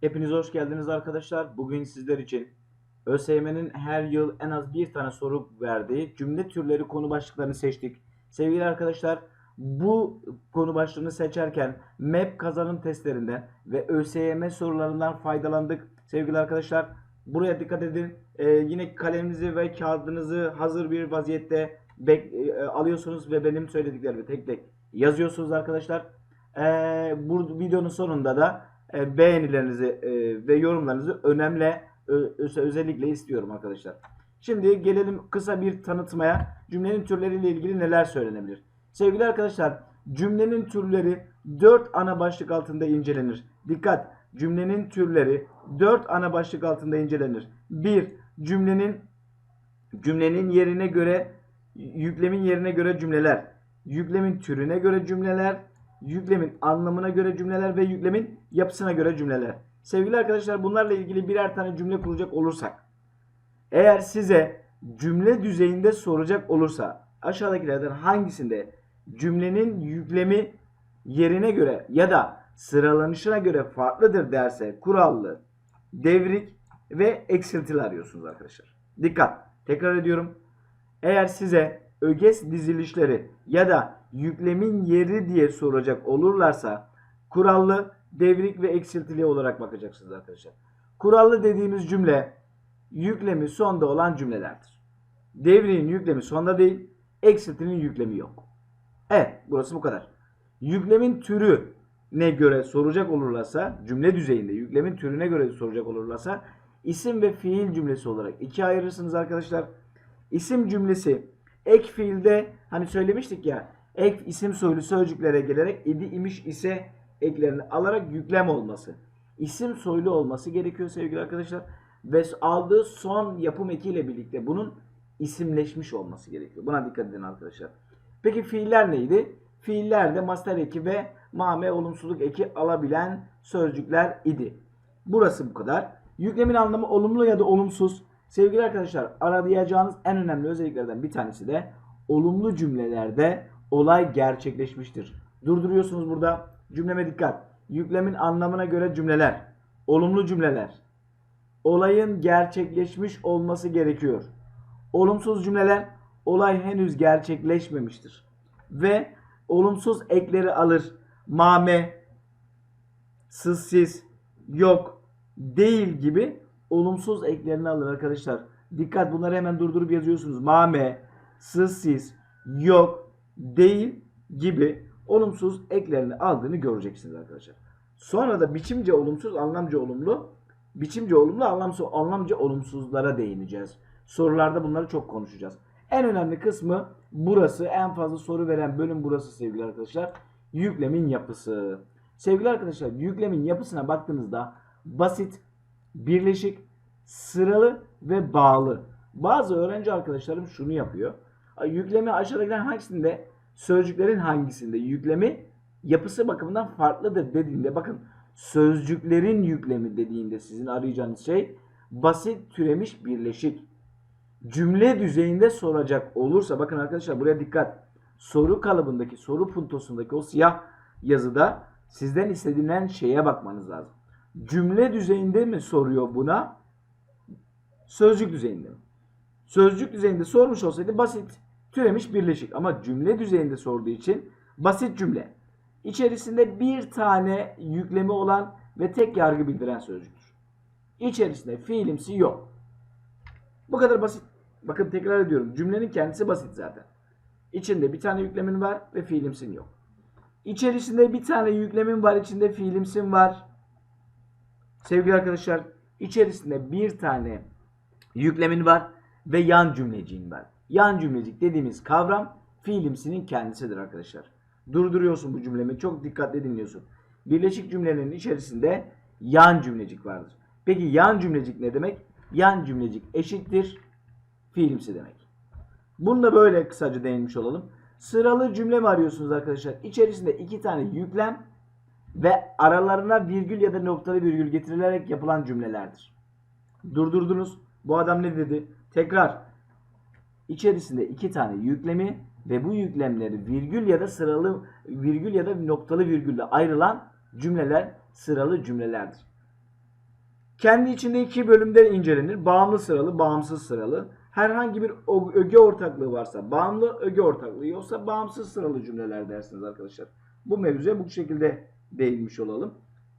Hepiniz hoş geldiniz arkadaşlar. Bugün sizler için ÖSYM'nin her yıl en az bir tane soru verdiği cümle türleri konu başlıklarını seçtik. Sevgili arkadaşlar bu konu başlığını seçerken MEP kazanım testlerinden ve ÖSYM sorularından faydalandık. Sevgili arkadaşlar buraya dikkat edin. Ee, yine kaleminizi ve kağıdınızı hazır bir vaziyette e, alıyorsunuz ve benim söylediklerimi tek tek yazıyorsunuz arkadaşlar. Ee, bu videonun sonunda da e, beğenilerinizi e, ve yorumlarınızı önemli özellikle istiyorum arkadaşlar. Şimdi gelelim kısa bir tanıtmaya. Cümlenin türleriyle ilgili neler söylenebilir? Sevgili arkadaşlar, cümlenin türleri 4 ana başlık altında incelenir. Dikkat! Cümlenin türleri 4 ana başlık altında incelenir. 1. Cümlenin cümlenin yerine göre yüklemin yerine göre cümleler, yüklemin türüne göre cümleler, yüklemin anlamına göre cümleler ve yüklemin yapısına göre cümleler. Sevgili arkadaşlar bunlarla ilgili birer tane cümle kuracak olursak eğer size cümle düzeyinde soracak olursa aşağıdakilerden hangisinde cümlenin yüklemi yerine göre ya da sıralanışına göre farklıdır derse kurallı, devrik ve eksiltili arıyorsunuz arkadaşlar. Dikkat! Tekrar ediyorum. Eğer size öges dizilişleri ya da yüklemin yeri diye soracak olurlarsa kurallı, devrik ve eksiltili olarak bakacaksınız arkadaşlar. Kurallı dediğimiz cümle yüklemi sonda olan cümlelerdir. Devriğin yüklemi sonda değil, eksiltinin yüklemi yok. Evet, burası bu kadar. Yüklemin türü ne göre soracak olurlarsa, cümle düzeyinde yüklemin türüne göre soracak olurlarsa isim ve fiil cümlesi olarak ikiye ayırırsınız arkadaşlar. İsim cümlesi ek fiilde hani söylemiştik ya ek isim soylu sözcüklere gelerek idi imiş ise eklerini alarak yüklem olması. İsim soylu olması gerekiyor sevgili arkadaşlar. Ve aldığı son yapım ekiyle birlikte bunun isimleşmiş olması gerekiyor. Buna dikkat edin arkadaşlar. Peki fiiller neydi? Fiiller de master eki ve mame olumsuzluk eki alabilen sözcükler idi. Burası bu kadar. Yüklemin anlamı olumlu ya da olumsuz. Sevgili arkadaşlar arayacağınız en önemli özelliklerden bir tanesi de olumlu cümlelerde olay gerçekleşmiştir. Durduruyorsunuz burada. Cümleme dikkat. Yüklemin anlamına göre cümleler. Olumlu cümleler. Olayın gerçekleşmiş olması gerekiyor. Olumsuz cümleler olay henüz gerçekleşmemiştir. Ve olumsuz ekleri alır. Mame, sızsiz, yok, değil gibi olumsuz eklerini alır arkadaşlar. Dikkat bunları hemen durdurup yazıyorsunuz. Mame, sızsiz, yok, değil gibi olumsuz eklerini aldığını göreceksiniz arkadaşlar. Sonra da biçimce olumsuz, anlamca olumlu, biçimce olumlu, anlamsız, anlamca olumsuzlara değineceğiz. Sorularda bunları çok konuşacağız. En önemli kısmı burası. En fazla soru veren bölüm burası sevgili arkadaşlar. Yüklemin yapısı. Sevgili arkadaşlar yüklemin yapısına baktığınızda basit, birleşik, sıralı ve bağlı. Bazı öğrenci arkadaşlarım şunu yapıyor. Yüklemi aşağıdakilerin hangisinde sözcüklerin hangisinde yüklemi yapısı bakımından farklıdır dediğinde bakın sözcüklerin yüklemi dediğinde sizin arayacağınız şey basit türemiş birleşik. Cümle düzeyinde soracak olursa bakın arkadaşlar buraya dikkat. Soru kalıbındaki soru puntosundaki o siyah yazıda sizden istenilen şeye bakmanız lazım. Cümle düzeyinde mi soruyor buna? Sözcük düzeyinde mi? Sözcük düzeyinde sormuş olsaydı basit türemiş birleşik ama cümle düzeyinde sorduğu için basit cümle. İçerisinde bir tane yüklemi olan ve tek yargı bildiren sözcüktür. İçerisinde fiilimsi yok. Bu kadar basit. Bakın tekrar ediyorum. Cümlenin kendisi basit zaten. İçinde bir tane yüklemin var ve fiilimsin yok. İçerisinde bir tane yüklemin var, içinde fiilimsin var. Sevgili arkadaşlar, içerisinde bir tane yüklemin var ve yan cümleciğin var. Yan cümlecik dediğimiz kavram fiilimsinin kendisidir arkadaşlar. Durduruyorsun bu cümlemi, çok dikkatli dinliyorsun. Birleşik cümlenin içerisinde yan cümlecik vardır. Peki yan cümlecik ne demek? Yan cümlecik eşittir fiilimsi demek. Bunu da böyle kısaca değinmiş olalım. Sıralı cümle mi arıyorsunuz arkadaşlar? İçerisinde iki tane yüklem ve aralarına virgül ya da noktalı virgül getirilerek yapılan cümlelerdir. Durdurdunuz. Bu adam ne dedi? Tekrar. İçerisinde iki tane yüklemi ve bu yüklemleri virgül ya da sıralı virgül ya da noktalı virgülle ayrılan cümleler sıralı cümlelerdir. Kendi içinde iki bölümde incelenir. Bağımlı sıralı, bağımsız sıralı. Herhangi bir öge ortaklığı varsa bağımlı, öge ortaklığı yoksa bağımsız sıralı cümleler dersiniz arkadaşlar. Bu mevzuya bu şekilde değinmiş olalım.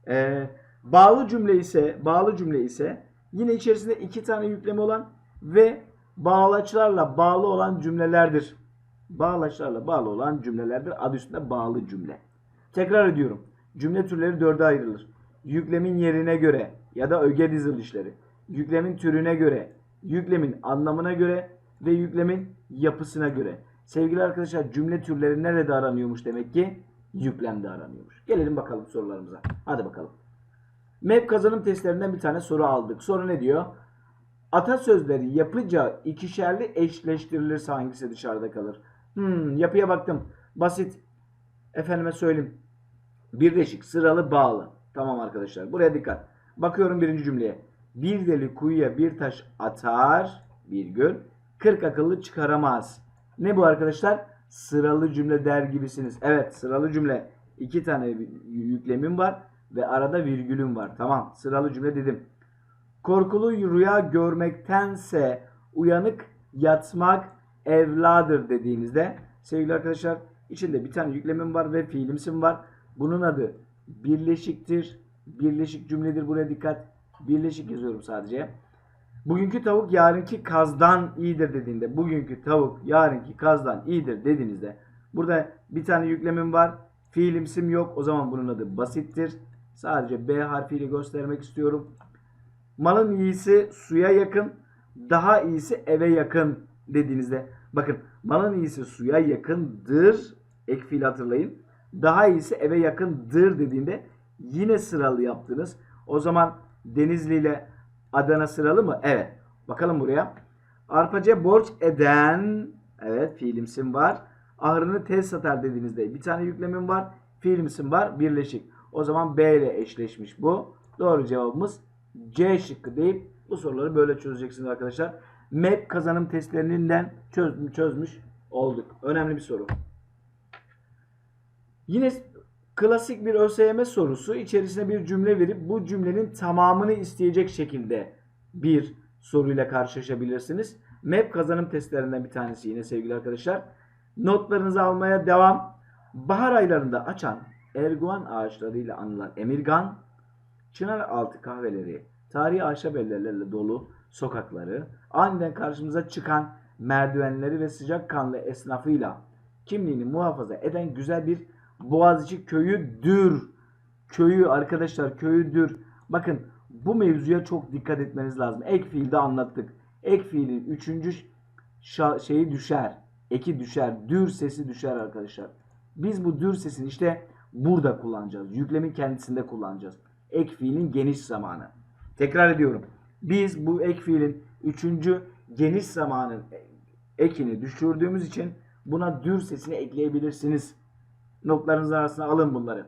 Ee, bağlı cümle ise, bağlı cümle ise yine içerisinde iki tane yükleme olan ve bağlaçlarla bağlı olan cümlelerdir. Bağlaçlarla bağlı olan cümlelerdir. Adı üstünde bağlı cümle. Tekrar ediyorum. Cümle türleri dörde ayrılır. Yüklemin yerine göre ya da öge dizilişleri. Yüklemin türüne göre, yüklemin anlamına göre ve yüklemin yapısına göre. Sevgili arkadaşlar cümle türleri nerede aranıyormuş demek ki? Yüklemde aranıyormuş. Gelelim bakalım sorularımıza. Hadi bakalım. MEP kazanım testlerinden bir tane soru aldık. Soru ne diyor? Atasözleri yapıca ikişerli eşleştirilirse hangisi dışarıda kalır? Hmm, yapıya baktım. Basit. Efendime söyleyeyim. Birleşik, sıralı, bağlı. Tamam arkadaşlar. Buraya dikkat. Bakıyorum birinci cümleye. Bir deli kuyuya bir taş atar, virgül. Kırk akıllı çıkaramaz. Ne bu arkadaşlar? Sıralı cümle der gibisiniz. Evet, sıralı cümle. İki tane yüklemim var ve arada virgülüm var. Tamam, sıralı cümle dedim. Korkulu rüya görmektense uyanık yatmak evladır dediğinizde sevgili arkadaşlar içinde bir tane yüklemim var ve fiilimsim var. Bunun adı birleşiktir. Birleşik cümledir. Buraya dikkat. Birleşik yazıyorum sadece. Bugünkü tavuk yarınki kazdan iyidir dediğinde bugünkü tavuk yarınki kazdan iyidir dediğinizde burada bir tane yüklemim var. Fiilimsim yok. O zaman bunun adı basittir. Sadece B harfiyle göstermek istiyorum. Malın iyisi suya yakın, daha iyisi eve yakın dediğinizde bakın malın iyisi suya yakındır. Ek fiil hatırlayın. Daha iyisi eve yakındır dediğinde yine sıralı yaptınız. O zaman Denizli ile Adana sıralı mı? Evet. Bakalım buraya. Arpacıya borç eden evet fiilimsim var. Ahırını tez satar dediğinizde bir tane yüklemim var. Fiilimsim var. Birleşik. O zaman B ile eşleşmiş bu. Doğru cevabımız C şıkkı deyip bu soruları böyle çözeceksiniz arkadaşlar. MEP kazanım testlerinden çöz, çözmüş olduk. Önemli bir soru. Yine klasik bir ÖSYM sorusu içerisine bir cümle verip bu cümlenin tamamını isteyecek şekilde bir soruyla karşılaşabilirsiniz. MEP kazanım testlerinden bir tanesi yine sevgili arkadaşlar. Notlarınızı almaya devam. Bahar aylarında açan erguvan ağaçlarıyla anılan Emirgan, çınar altı kahveleri, tarihi ahşap ellerle dolu sokakları, aniden karşımıza çıkan merdivenleri ve sıcakkanlı esnafıyla kimliğini muhafaza eden güzel bir Boğaziçi köyüdür. Köyü arkadaşlar köyüdür. Bakın bu mevzuya çok dikkat etmeniz lazım. Ek fiilde anlattık. Ek fiilin üçüncü şeyi düşer. Eki düşer. Dür sesi düşer arkadaşlar. Biz bu dür sesini işte burada kullanacağız. Yüklemin kendisinde kullanacağız. Ek fiilin geniş zamanı. Tekrar ediyorum. Biz bu ek fiilin üçüncü geniş zamanın ekini düşürdüğümüz için buna dür sesini ekleyebilirsiniz. Notlarınız arasına alın bunları.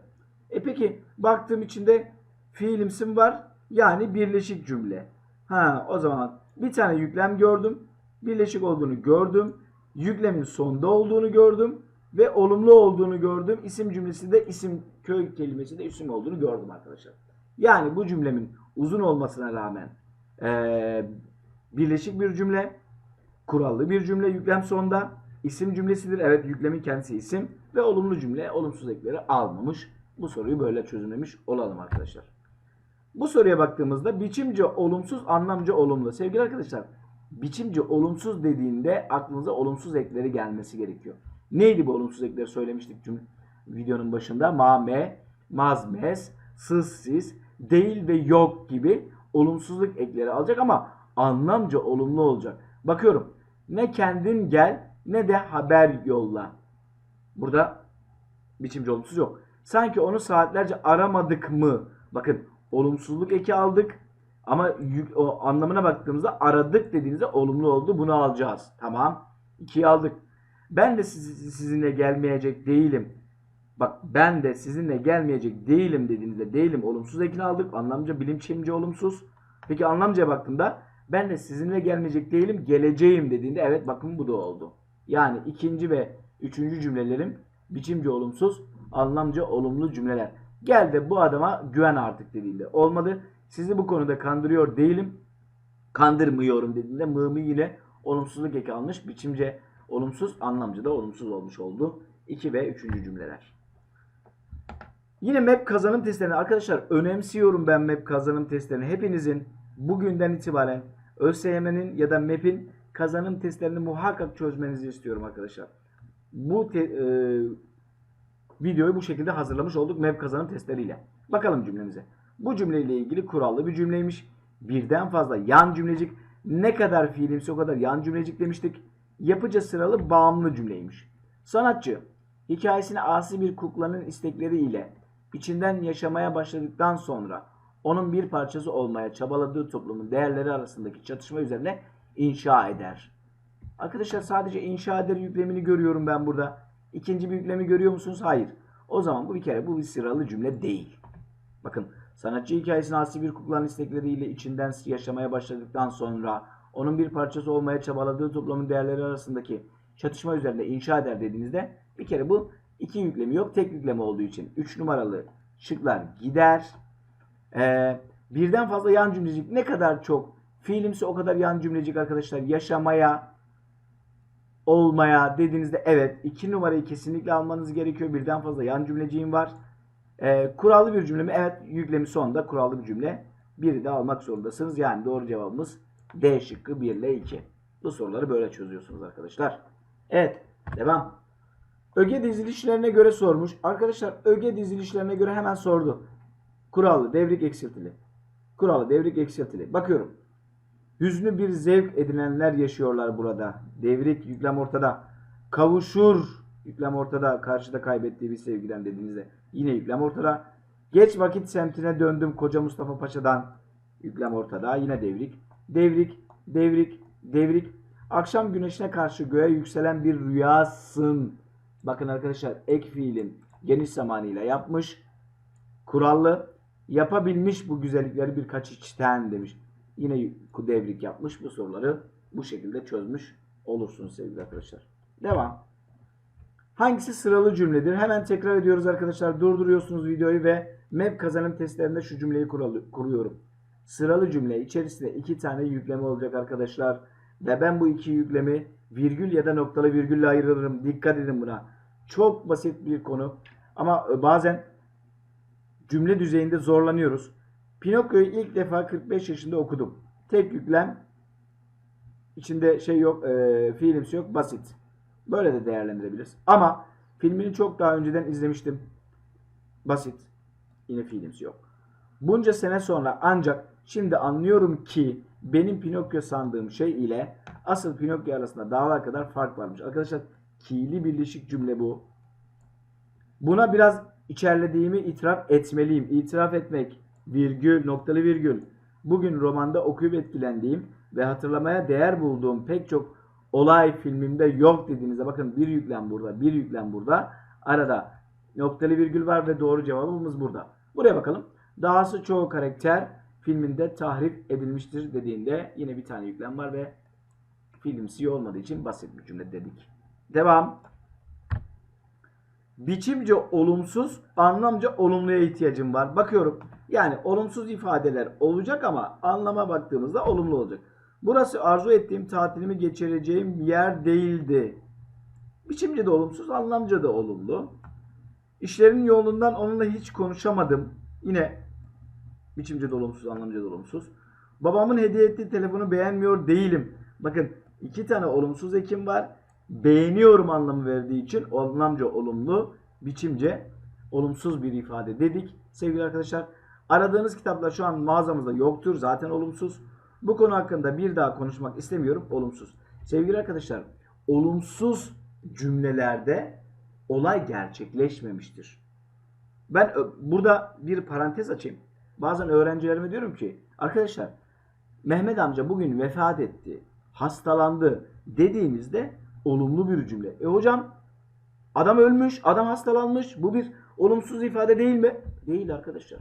E peki baktığım içinde fiilimsim var. Yani birleşik cümle. Ha o zaman bir tane yüklem gördüm. Birleşik olduğunu gördüm. Yüklemin sonda olduğunu gördüm. Ve olumlu olduğunu gördüm. İsim cümlesinde isim köy kelimesinde isim olduğunu gördüm arkadaşlar. Yani bu cümlemin uzun olmasına rağmen eee, birleşik bir cümle, kurallı bir cümle yüklem sonda isim cümlesidir. Evet yüklemin kendisi isim ve olumlu cümle olumsuz ekleri almamış. Bu soruyu böyle çözümlemiş olalım arkadaşlar. Bu soruya baktığımızda biçimce olumsuz, anlamca olumlu. Sevgili arkadaşlar, biçimce olumsuz dediğinde aklınıza olumsuz ekleri gelmesi gerekiyor. Neydi bu olumsuz ekleri söylemiştik cümle videonun başında? Ma, me, maz, mes, sız, siz, değil ve yok gibi olumsuzluk ekleri alacak ama anlamca olumlu olacak. Bakıyorum. Ne kendin gel ne de haber yolla. Burada biçimci olumsuz yok. Sanki onu saatlerce aramadık mı? Bakın olumsuzluk eki aldık. Ama yük, o anlamına baktığımızda aradık dediğinizde olumlu oldu. Bunu alacağız. Tamam. İkiyi aldık. Ben de siz- sizinle gelmeyecek değilim. Bak ben de sizinle gelmeyecek değilim dediğinizde değilim olumsuz ekini aldık. Anlamca bilimçimci olumsuz. Peki anlamcaya baktığımda ben de sizinle gelmeyecek değilim geleceğim dediğinde evet bakın bu da oldu. Yani ikinci ve üçüncü cümlelerim biçimci olumsuz, anlamca olumlu cümleler. Gel de bu adama güven artık dediğinde olmadı. Sizi bu konuda kandırıyor değilim. Kandırmıyorum dediğinde mığımı yine olumsuzluk eki almış. Biçimce olumsuz, anlamcı da olumsuz olmuş oldu. 2 ve 3. cümleler. Yine map kazanım testlerini arkadaşlar önemsiyorum ben map kazanım testlerini. Hepinizin bugünden itibaren ÖSYM'nin ya da map'in kazanım testlerini muhakkak çözmenizi istiyorum arkadaşlar. Bu e, videoyu bu şekilde hazırlamış olduk map kazanım testleriyle. Bakalım cümlemize. Bu cümleyle ilgili kurallı bir cümleymiş. Birden fazla yan cümlecik ne kadar fiilimsi o kadar yan cümlecik demiştik. Yapıca sıralı bağımlı cümleymiş. Sanatçı hikayesini asi bir kuklanın istekleri ile içinden yaşamaya başladıktan sonra onun bir parçası olmaya çabaladığı toplumun değerleri arasındaki çatışma üzerine inşa eder. Arkadaşlar sadece inşa eder yüklemini görüyorum ben burada. İkinci bir yüklemi görüyor musunuz? Hayır. O zaman bu bir kere bu bir sıralı cümle değil. Bakın sanatçı hikayesini asi bir kuklanın istekleriyle içinden yaşamaya başladıktan sonra onun bir parçası olmaya çabaladığı toplumun değerleri arasındaki çatışma üzerinde inşa eder dediğinizde bir kere bu iki yüklemi yok tek yüklemi olduğu için 3 numaralı şıklar gider. Ee, birden fazla yan cümlecik ne kadar çok fiilimsi o kadar yan cümlecik arkadaşlar yaşamaya olmaya dediğinizde evet iki numarayı kesinlikle almanız gerekiyor. Birden fazla yan cümleciğim var. Ee, kurallı bir cümle mi? Evet yüklemi sonunda kurallı bir cümle. Biri de almak zorundasınız. Yani doğru cevabımız D şıkkı 1 ile 2. Bu soruları böyle çözüyorsunuz arkadaşlar. Evet devam. Öge dizilişlerine göre sormuş. Arkadaşlar öge dizilişlerine göre hemen sordu. Kurallı, devrik, eksiltili. Kurallı, devrik, eksiltili. Bakıyorum. Hüznü bir zevk edinenler yaşıyorlar burada. Devrik, yüklem ortada. Kavuşur, yüklem ortada. Karşıda kaybettiği bir sevgiden dediğinizde. Yine yüklem ortada. Geç vakit semtine döndüm Koca Mustafa Paşa'dan. Yüklem ortada. Yine devrik. Devrik, devrik, devrik. Akşam güneşine karşı göğe yükselen bir rüyasın. Bakın arkadaşlar ek fiilin geniş zamanıyla yapmış. Kurallı. Yapabilmiş bu güzellikleri birkaç içten demiş. Yine devrik yapmış bu soruları bu şekilde çözmüş olursunuz sevgili arkadaşlar. Devam. Hangisi sıralı cümledir? Hemen tekrar ediyoruz arkadaşlar. Durduruyorsunuz videoyu ve map kazanım testlerinde şu cümleyi kuruyorum. Sıralı cümle içerisinde iki tane yükleme olacak arkadaşlar. Ve ben bu iki yüklemi virgül ya da noktalı virgülle ayırırım. Dikkat edin buna. Çok basit bir konu. Ama e, bazen cümle düzeyinde zorlanıyoruz. Pinokyo'yu ilk defa 45 yaşında okudum. Tek yüklem içinde şey yok, e, fiilimsi yok, basit. Böyle de değerlendirebiliriz. Ama filmini çok daha önceden izlemiştim. Basit. Yine fiilimsi yok. Bunca sene sonra ancak şimdi anlıyorum ki benim Pinokyo sandığım şey ile asıl Pinokyo arasında dağlar kadar fark varmış. Arkadaşlar ki'li birleşik cümle bu. Buna biraz içerlediğimi itiraf etmeliyim. İtiraf etmek, virgül, noktalı virgül. Bugün romanda okuyup etkilendiğim ve hatırlamaya değer bulduğum pek çok olay filmimde yok dediğinizde bakın bir yüklem burada, bir yüklem burada. Arada noktalı virgül var ve doğru cevabımız burada. Buraya bakalım. Dahası çoğu karakter filminde tahrif edilmiştir dediğinde yine bir tane yüklem var ve filmsi olmadığı için basit bir cümle dedik. Devam. Biçimce olumsuz, anlamca olumluya ihtiyacım var. Bakıyorum. Yani olumsuz ifadeler olacak ama anlama baktığımızda olumlu olacak. Burası arzu ettiğim tatilimi geçireceğim yer değildi. Biçimce de olumsuz, anlamca da olumlu. İşlerin yolundan onunla hiç konuşamadım. Yine biçimce de olumsuz, anlamca da olumsuz. Babamın hediye ettiği telefonu beğenmiyor değilim. Bakın iki tane olumsuz ekim var. Beğeniyorum anlamı verdiği için anlamca olumlu, biçimce olumsuz bir ifade dedik. Sevgili arkadaşlar aradığınız kitaplar şu an mağazamızda yoktur. Zaten olumsuz. Bu konu hakkında bir daha konuşmak istemiyorum. Olumsuz. Sevgili arkadaşlar olumsuz cümlelerde olay gerçekleşmemiştir. Ben burada bir parantez açayım. Bazen öğrencilerime diyorum ki arkadaşlar Mehmet amca bugün vefat etti, hastalandı dediğinizde olumlu bir cümle. E hocam adam ölmüş, adam hastalanmış. Bu bir olumsuz ifade değil mi? Değil arkadaşlar.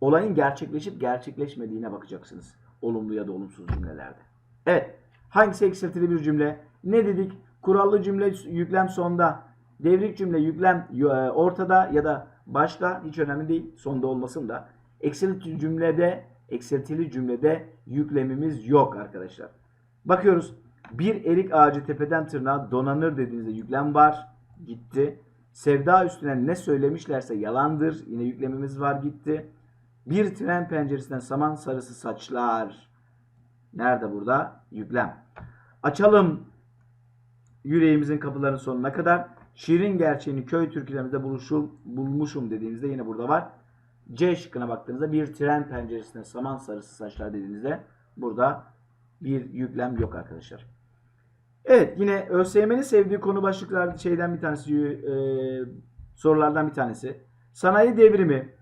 Olayın gerçekleşip gerçekleşmediğine bakacaksınız. Olumlu ya da olumsuz cümlelerde. Evet. Hangisi eksiltili bir cümle? Ne dedik? Kurallı cümle yüklem sonda. Devrik cümle yüklem e, ortada ya da başta hiç önemli değil. Sonda olmasın da. Eksiltili cümlede eksiltili cümlede yüklemimiz yok arkadaşlar. Bakıyoruz. Bir erik ağacı tepeden tırnağa donanır dediğinizde yüklem var. Gitti. Sevda üstüne ne söylemişlerse yalandır. Yine yüklemimiz var gitti. Bir tren penceresinden saman sarısı saçlar. Nerede burada? Yüklem. Açalım yüreğimizin kapılarının sonuna kadar. Şiirin gerçeğini köy türkülerimizde buluşum, bulmuşum dediğinizde yine burada var. C şıkkına baktığınızda bir tren penceresine saman sarısı saçlar dediğinizde burada bir yüklem yok arkadaşlar. Evet yine ÖSYM'nin sevdiği konu başlıklar şeyden bir tanesi e, sorulardan bir tanesi. Sanayi devrimi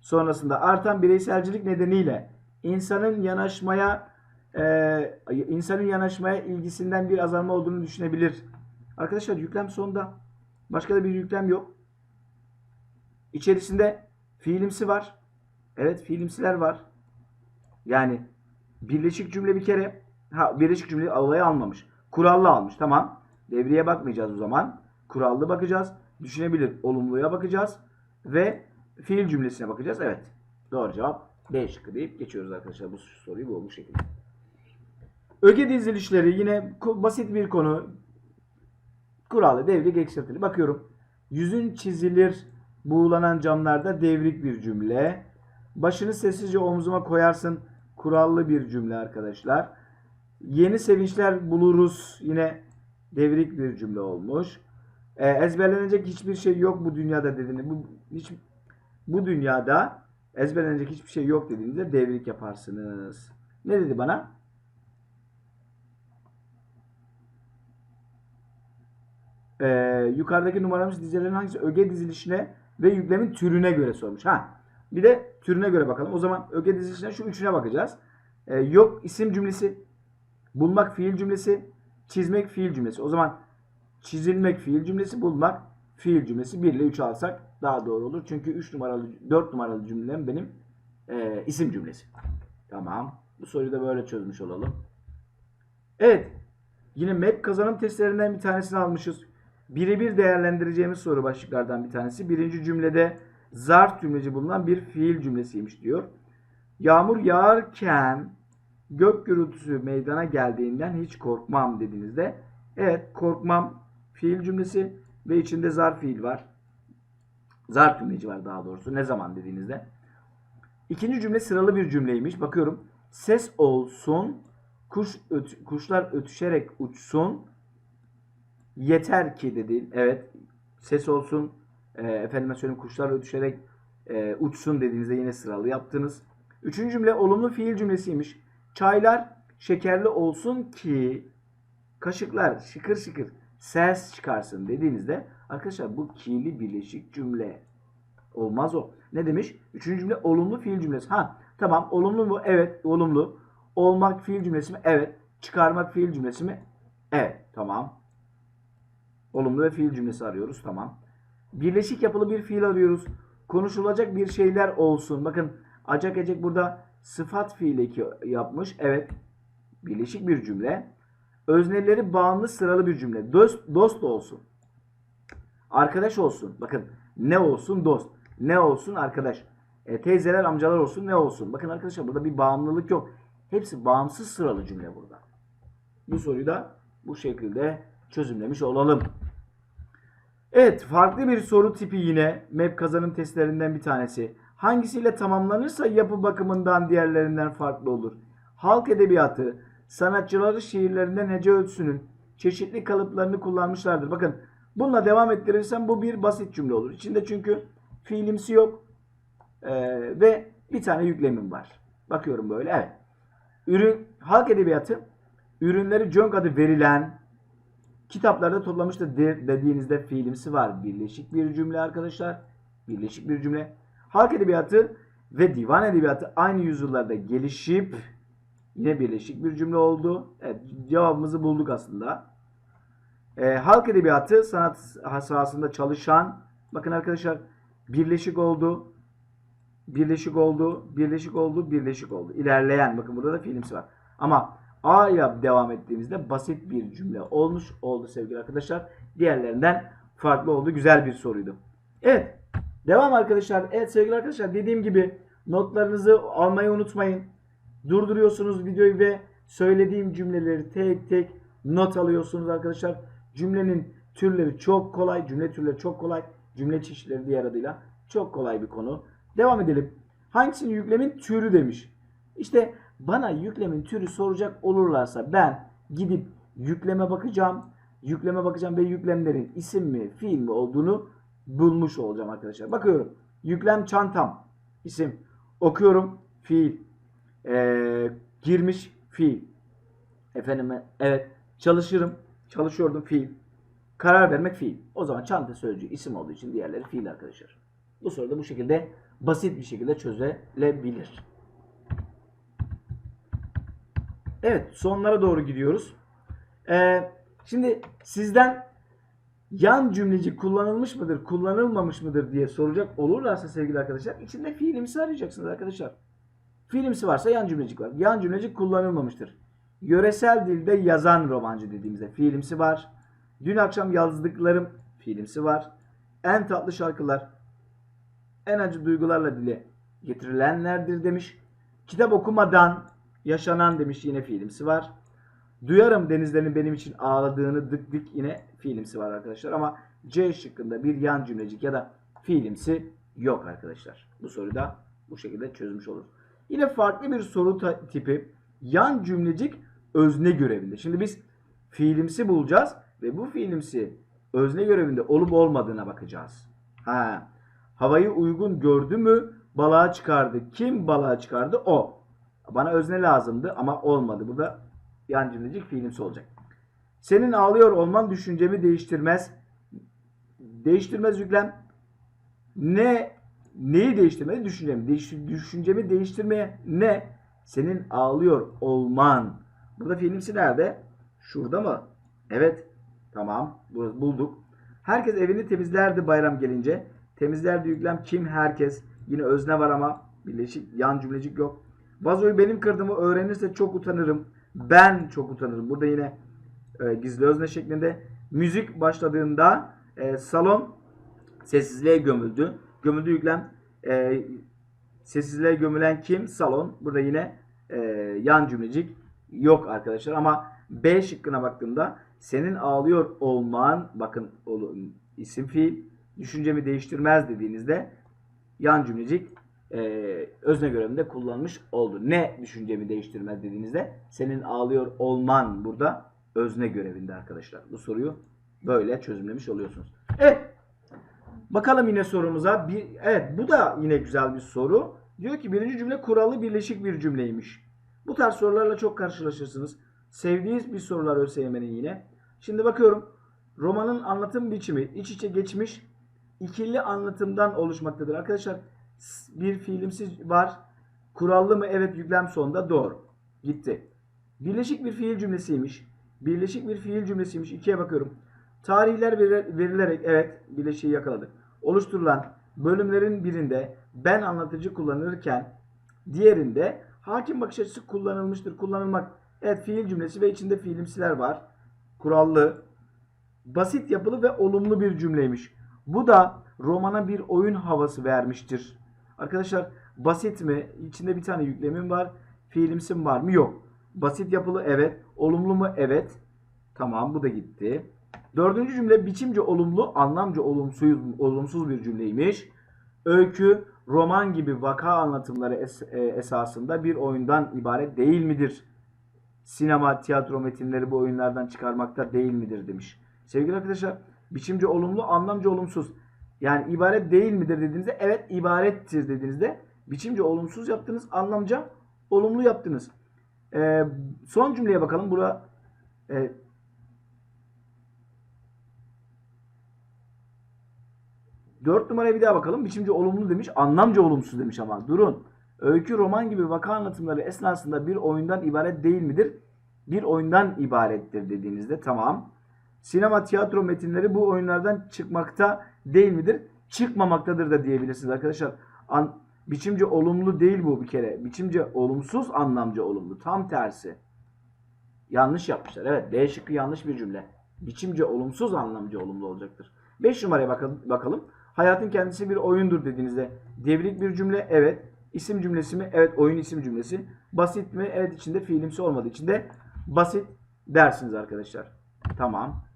sonrasında artan bireyselcilik nedeniyle insanın yanaşmaya e, insanın yanaşmaya ilgisinden bir azalma olduğunu düşünebilir. Arkadaşlar yüklem sonda. Başka da bir yüklem yok. İçerisinde fiilimsi var. Evet fiilimsiler var. Yani birleşik cümle bir kere ha birleşik cümle olaya almamış. Kurallı almış. Tamam. Devreye bakmayacağız o zaman. Kurallı bakacağız. Düşünebilir olumluya bakacağız ve fiil cümlesine bakacağız. Evet. Doğru cevap D şıkkı deyip geçiyoruz arkadaşlar bu soruyu bu, bu şekilde. Öge dizilişleri yine basit bir konu. Kurallı, devrik, eksiltili. Bakıyorum. Yüzün çizilir buğulanan camlarda devrik bir cümle. Başını sessizce omzuma koyarsın. Kurallı bir cümle arkadaşlar. Yeni sevinçler buluruz. Yine devrik bir cümle olmuş. Ee, ezberlenecek hiçbir şey yok bu dünyada dediğinde. Bu, hiç, bu dünyada ezberlenecek hiçbir şey yok dediğinizde devrik yaparsınız. Ne dedi bana? Ee, yukarıdaki numaramız dizelerin hangisi öge dizilişine ve yüklemin türüne göre sormuş. Ha. Bir de türüne göre bakalım. O zaman öge dizilişine şu üçüne bakacağız. Ee, yok isim cümlesi, bulmak fiil cümlesi, çizmek fiil cümlesi. O zaman çizilmek fiil cümlesi, bulmak fiil cümlesi 1 ile 3 alsak daha doğru olur. Çünkü 3 numaralı 4 numaralı cümlem benim e, isim cümlesi. Tamam. Bu soruyu da böyle çözmüş olalım. Evet. Yine MEP kazanım testlerinden bir tanesini almışız. Birebir değerlendireceğimiz soru başlıklardan bir tanesi. Birinci cümlede zarf cümleci bulunan bir fiil cümlesiymiş diyor. Yağmur yağarken gök gürültüsü meydana geldiğinden hiç korkmam dediğinizde evet korkmam fiil cümlesi ve içinde zarf fiil var. Zarf cümleci var daha doğrusu ne zaman dediğinizde. İkinci cümle sıralı bir cümleymiş. Bakıyorum. Ses olsun, kuş öt, kuşlar ötüşerek uçsun. Yeter ki dedi. Evet. Ses olsun. E, efendime söyleyeyim kuşlar ötüşerek e, uçsun dediğinizde yine sıralı yaptınız. Üçüncü cümle olumlu fiil cümlesiymiş. Çaylar şekerli olsun ki kaşıklar şıkır şıkır ses çıkarsın dediğinizde arkadaşlar bu ki'li birleşik cümle olmaz o. Ne demiş? Üçüncü cümle olumlu fiil cümlesi. Ha tamam olumlu mu? Evet olumlu. Olmak fiil cümlesi mi? Evet. Çıkarmak fiil cümlesi mi? Evet tamam. Olumlu ve fiil cümlesi arıyoruz. Tamam. Birleşik yapılı bir fiil arıyoruz. Konuşulacak bir şeyler olsun. Bakın acak ecek burada sıfat fiil eki yapmış. Evet. Birleşik bir cümle. Özneleri bağımlı sıralı bir cümle. Dost, dost olsun. Arkadaş olsun. Bakın ne olsun dost. Ne olsun arkadaş. E, teyzeler amcalar olsun ne olsun. Bakın arkadaşlar burada bir bağımlılık yok. Hepsi bağımsız sıralı cümle burada. Bu soruyu da bu şekilde çözümlemiş olalım. Evet farklı bir soru tipi yine MEP kazanım testlerinden bir tanesi. Hangisiyle tamamlanırsa yapı bakımından diğerlerinden farklı olur. Halk edebiyatı sanatçıları şiirlerinde hece ölçüsünün çeşitli kalıplarını kullanmışlardır. Bakın bununla devam ettirirsem bu bir basit cümle olur. İçinde çünkü fiilimsi yok ee, ve bir tane yüklemim var. Bakıyorum böyle evet. Ürün, halk edebiyatı ürünleri Jönk adı verilen kitaplarda toplamıştır dediğinizde fiilimsi var. Birleşik bir cümle arkadaşlar. Birleşik bir cümle. Halk edebiyatı ve divan edebiyatı aynı yüzyıllarda gelişip yine birleşik bir cümle oldu. Evet, cevabımızı bulduk aslında. Ee, halk edebiyatı sanat sahasında çalışan bakın arkadaşlar birleşik oldu. Birleşik oldu, birleşik oldu, birleşik oldu. İlerleyen bakın burada da fiilimsi var. Ama A ile devam ettiğimizde basit bir cümle olmuş oldu sevgili arkadaşlar. Diğerlerinden farklı oldu. Güzel bir soruydu. Evet. Devam arkadaşlar. Evet sevgili arkadaşlar dediğim gibi notlarınızı almayı unutmayın. Durduruyorsunuz videoyu ve söylediğim cümleleri tek tek not alıyorsunuz arkadaşlar. Cümlenin türleri çok kolay. Cümle türleri çok kolay. Cümle çeşitleri diğer adıyla çok kolay bir konu. Devam edelim. Hangisinin yüklemin türü demiş. İşte bana yüklemin türü soracak olurlarsa ben gidip yükleme bakacağım. Yükleme bakacağım ve yüklemlerin isim mi, fiil mi olduğunu bulmuş olacağım arkadaşlar. Bakıyorum. Yüklem çantam. isim. Okuyorum. Fiil. Ee, girmiş fiil. Efendime evet çalışırım. Çalışıyordum fiil. Karar vermek fiil. O zaman çanta sözcüğü isim olduğu için diğerleri fiil arkadaşlar. Bu soru da bu şekilde basit bir şekilde çözülebilir. Evet sonlara doğru gidiyoruz. Ee, şimdi sizden yan cümlecik kullanılmış mıdır, kullanılmamış mıdır diye soracak olurlarsa sevgili arkadaşlar içinde fiilimsi arayacaksınız arkadaşlar. Fiilimsi varsa yan cümlecik var. Yan cümlecik kullanılmamıştır. Yöresel dilde yazan romancı dediğimizde fiilimsi var. Dün akşam yazdıklarım fiilimsi var. En tatlı şarkılar en acı duygularla dile getirilenlerdir demiş. Kitap okumadan yaşanan demiş yine fiilimsi var. Duyarım denizlerin benim için ağladığını dık dık yine fiilimsi var arkadaşlar. Ama C şıkkında bir yan cümlecik ya da fiilimsi yok arkadaşlar. Bu soruyu da bu şekilde çözmüş oluruz. Yine farklı bir soru tipi yan cümlecik özne görevinde. Şimdi biz fiilimsi bulacağız ve bu fiilimsi özne görevinde olup olmadığına bakacağız. Ha. Havayı uygun gördü mü balığa çıkardı. Kim balığa çıkardı? O. Bana özne lazımdı ama olmadı. Burada yan cümlecik fiilimsi olacak. Senin ağlıyor olman düşüncemi değiştirmez. Değiştirmez yüklem. Ne neyi değiştirmedi? Düşüncemi. Değiş, düşüncemi değiştirmeye ne? Senin ağlıyor olman. Burada fiilimsi nerede? Şurada mı? Evet. Tamam. bu- Bulduk. Herkes evini temizlerdi bayram gelince. Temizlerdi yüklem kim? Herkes. Yine özne var ama birleşik yan cümlecik yok. Vazoyu benim kırdığımı öğrenirse çok utanırım. Ben çok utanırım. Burada yine e, gizli özne şeklinde. Müzik başladığında e, salon sessizliğe gömüldü. Gömüldü yüklem. E, sessizliğe gömülen kim? Salon. Burada yine e, yan cümlecik yok arkadaşlar. Ama B şıkkına baktığımda senin ağlıyor olman bakın isim fiil düşüncemi değiştirmez dediğinizde yan cümlecik e, özne görevinde kullanmış oldu. Ne düşüncemi değiştirmez dediğinizde senin ağlıyor olman burada özne görevinde arkadaşlar. Bu soruyu böyle çözümlemiş oluyorsunuz. Evet. Bakalım yine sorumuza. Bir, evet bu da yine güzel bir soru. Diyor ki birinci cümle kurallı birleşik bir cümleymiş. Bu tarz sorularla çok karşılaşırsınız. Sevdiğiniz bir sorular ÖSYM'nin yine. Şimdi bakıyorum. Romanın anlatım biçimi iç içe geçmiş ikili anlatımdan oluşmaktadır. Arkadaşlar bir fiilimsiz var. Kurallı mı? Evet yüklem sonunda doğru. Gitti. Birleşik bir fiil cümlesiymiş. Birleşik bir fiil cümlesiymiş. İkiye bakıyorum. Tarihler veri- verilerek evet birleşiği yakaladık. Oluşturulan bölümlerin birinde ben anlatıcı kullanılırken diğerinde hakim bakış açısı kullanılmıştır. Kullanılmak. Evet fiil cümlesi ve içinde fiilimsiler var. Kurallı, basit yapılı ve olumlu bir cümleymiş. Bu da romana bir oyun havası vermiştir. Arkadaşlar basit mi? İçinde bir tane yüklemim var. Fiilimsim var mı? Yok. Basit yapılı evet. Olumlu mu? Evet. Tamam bu da gitti. Dördüncü cümle biçimce olumlu, anlamca olumsuz, olumsuz bir cümleymiş. Öykü, roman gibi vaka anlatımları es- e, esasında bir oyundan ibaret değil midir? Sinema, tiyatro metinleri bu oyunlardan çıkarmakta değil midir demiş. Sevgili arkadaşlar, biçimce olumlu, anlamca olumsuz. Yani ibaret değil midir dediğinizde evet ibarettir dediğinizde biçimce olumsuz yaptınız, anlamca olumlu yaptınız. Ee, son cümleye bakalım. Bura e, Dört numaraya bir daha bakalım. Biçimce olumlu demiş, anlamca olumsuz demiş ama. Durun. Öykü, roman gibi vaka anlatımları esnasında bir oyundan ibaret değil midir? Bir oyundan ibarettir dediğinizde tamam. Sinema, tiyatro metinleri bu oyunlardan çıkmakta değil midir? Çıkmamaktadır da diyebilirsiniz arkadaşlar. An, biçimce olumlu değil bu bir kere. Biçimce olumsuz, anlamca olumlu. Tam tersi. Yanlış yapmışlar. Evet D şıkkı yanlış bir cümle. Biçimce olumsuz, anlamca olumlu olacaktır. 5 numaraya bakalım. Hayatın kendisi bir oyundur dediğinizde devrik bir cümle evet. İsim cümlesi mi? Evet oyun isim cümlesi. Basit mi? Evet içinde fiilimsi olmadığı için de basit dersiniz arkadaşlar. Tamam.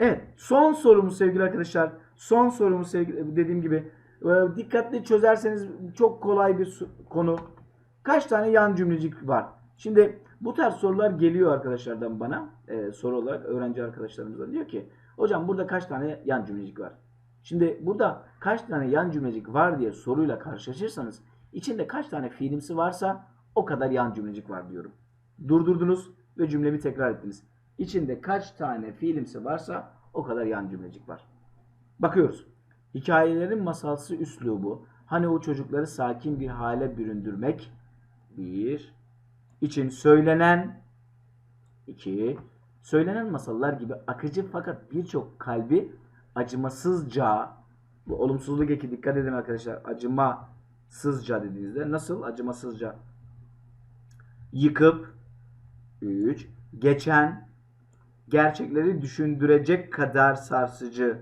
Evet son sorumuz sevgili arkadaşlar. Son sorumuz sevgili dediğim gibi e, dikkatli çözerseniz çok kolay bir konu. Kaç tane yan cümlecik var? Şimdi bu tarz sorular geliyor arkadaşlardan bana e, soru olarak öğrenci arkadaşlarımızdan diyor ki hocam burada kaç tane yan cümlecik var? Şimdi burada kaç tane yan cümlecik var diye soruyla karşılaşırsanız içinde kaç tane fiilimsi varsa o kadar yan cümlecik var diyorum. Durdurdunuz ve cümlemi tekrar ettiniz. İçinde kaç tane fiilimsi varsa o kadar yan cümlecik var. Bakıyoruz. Hikayelerin masalsı üslubu, hani o çocukları sakin bir hale büründürmek, bir, için söylenen, iki, söylenen masallar gibi akıcı fakat birçok kalbi acımasızca, bu olumsuzluk eki dikkat edin arkadaşlar, acımasızca dediğinizde nasıl acımasızca? Yıkıp, üç, geçen, gerçekleri düşündürecek kadar sarsıcı,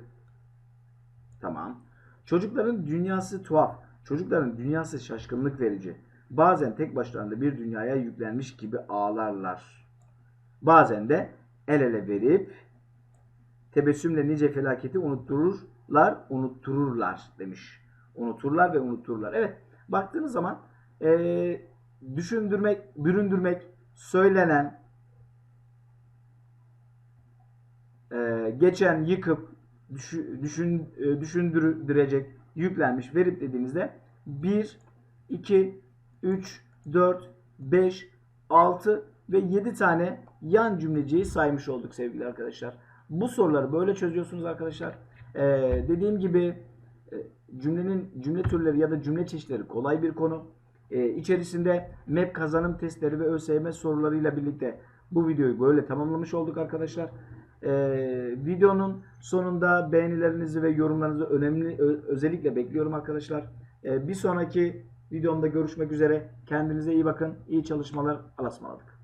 Tamam. Çocukların dünyası tuhaf. Çocukların dünyası şaşkınlık verici. Bazen tek başlarında bir dünyaya yüklenmiş gibi ağlarlar. Bazen de el ele verip tebessümle nice felaketi unuttururlar, unuttururlar demiş. Unuturlar ve unuttururlar. Evet, baktığınız zaman eee, düşündürmek, büründürmek, söylenen, eee, geçen, yıkıp, düşü- düşün, e, düşündürecek, yüklenmiş, verip dediğinizde 1, 2, 3, 4, 5, 6 ve 7 tane yan cümleciyi saymış olduk sevgili arkadaşlar. Bu soruları böyle çözüyorsunuz arkadaşlar. Ee, dediğim gibi e, cümlenin cümle türleri ya da cümle çeşitleri kolay bir konu. Ee, içerisinde MEP kazanım testleri ve ÖSYM sorularıyla birlikte bu videoyu böyle tamamlamış olduk arkadaşlar. Ee, videonun sonunda beğenilerinizi ve yorumlarınızı önemli özellikle bekliyorum arkadaşlar. Ee, bir sonraki videomda görüşmek üzere. Kendinize iyi bakın. İyi çalışmalar. Alasmaladık.